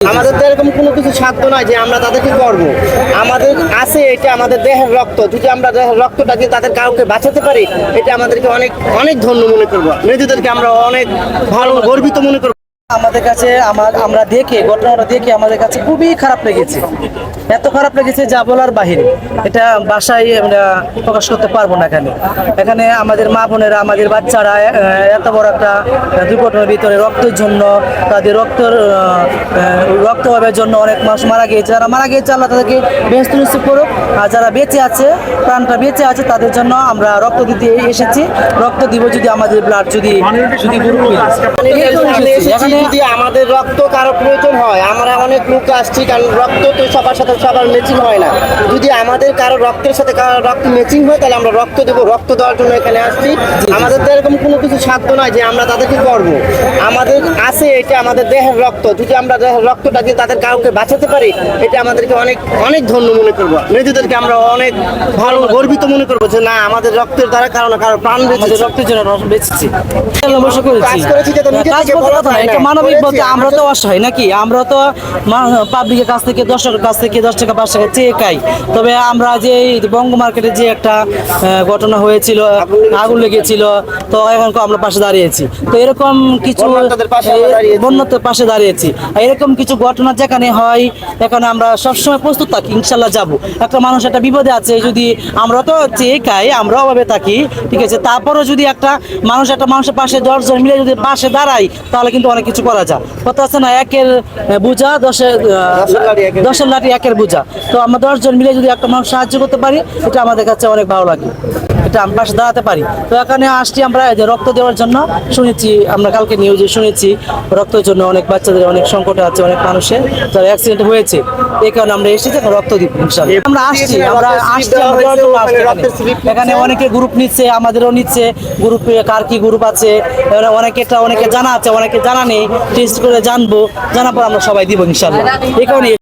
আমাদের তো এরকম কোনো কিছু সাধ্য নয় যে আমরা তাদেরকে করব। আমাদের আছে এটা আমাদের দেহের রক্ত। যদি আমরা দেহের রক্তটা দিয়ে তাদের কাউকে বাঁচাতে পারি, এটা আমাদেরকে অনেক অনেক ধন্য মনে করব। নিজেদেরকে আমরা অনেক ভালো, গর্বিত মনে করব। আমাদের কাছে আমার আমরা দেখে ঘটনাটা দেখে আমাদের কাছে খুবই খারাপ লেগেছে। এত খারাপ লেগেছে যা বলার বাহিরে এটা বাসায় আমরা প্রকাশ করতে পারব না এখানে। এখানে আমাদের মা বোনেরা আমাদের বাচ্চারা এত বড় একটা দুর্ঘটনার ভিতরে রক্তের জন্য তাদের আহ, রক্ত অভাবের জন্য অনেক মানুষ মারা গিয়েছে। যারা মারা গিয়েছে আল্লাহ তাদেরকে ব্যস্ত নিশ্চিত করুক। আর যারা বেঁচে আছে প্রাণটা বেঁচে আছে তাদের জন্য আমরা রক্ত দিতে এসেছি। রক্ত দিব যদি আমাদের ব্লাড যদি এসেছি এখানে যদি আমাদের রক্ত কারও প্রয়োজন হয় আমরা অনেক লোক আসছি কারণ রক্ত তো সবার সাথে সবার ম্যাচিং হয় না। যদি আমাদের কারও রক্তের সাথে কারও রক্ত ম্যাচিং হয় তাহলে আমরা রক্ত দেবো রক্ত দেওয়ার জন্য এখানে আসছি। আমাদের তো এরকম কোনো কিছু সাধ্য নয় যে আমরা তাদেরকে করব। আমাদের আছে এটা আমাদের দেহের রক্ত। যদি আমরা দেহের রক্তটা দিয়ে তাদের কাউকে বাঁচাতে পারি এটা আমাদেরকে অনেক অনেক ধন্য মনে করব। নিজেদেরকে আমরা অনেক ভালো গর্বিত মনে করব যে না আমাদের রক্তের দ্বারা কারও না কারও প্রাণ বেঁচেছে। রক্তের জন্য বেঁচেছি। কাজ করেছি যেটা নিজে মানবিক বলতে আমরা তো অসহায় নাকি? আমরা তো পাবলিকের কাছ থেকে দর্শকের কাছ থেকে দশ টাকা পাঁচ টাকা চেয়ে খাই। তবে আমরা যে বঙ্গ মার্কেটে যে একটা ঘটনা হয়েছিল আগুন লেগেছিল। তো এখন আমরা পাশে দাঁড়িয়েছি। তো এরকম কিছু বন্যার্তদের পাশে দাঁড়িয়েছি। বন্যতের পাশে দাঁড়িয়েছি। এরকম কিছু ঘটনা যেখানে হয় এখানে আমরা সবসময় প্রস্তুত থাকি ইনশাল্লাহ যাব। একটা মানুষ একটা বিপদে আছে যদি আমরা তো চেয়ে খাই আমরা অভাবে থাকি ঠিক আছে? তারপরও যদি একটা মানুষ একটা মানুষের পাশে দশজন মিলে যদি পাশে দাঁড়াই তাহলে কিন্তু অনেক কিছু করা যায়। কথা আছে না একের বোঝা দশের দশের লাঠি একের বোঝা। তো আমরা দশজন মিলে যদি একটা মানুষ সাহায্য করতে পারি এটা আমাদের কাছে অনেক ভালো লাগে। এটা দাঁড়াতে পারি। তো এখানে আসছি আমরা এই যে রক্ত দেওয়ার জন্য। শুনেছি আমরা কালকে নিউজে শুনেছি রক্তের জন্য অনেক বাচ্চাদের অনেক সংকটে আছে অনেক মানুষের। যারা অ্যাক্সিডেন্ট হয়েছে। এই কারণে আমরা এসেছি এখন রক্ত দিব আমরা আসছি আমরা আসছি এখানে। অনেকে গ্রুপ নিচ্ছে আমাদেরও নিচ্ছে। গ্রুপে কার কি গ্রুপ আছে? অনেকেটা অনেকে জানা আছে অনেকে জানা নেই। টেস্ট করে জানব জানার পর আমরা সবাই দিব ইনশাল্লাহ এই কারণে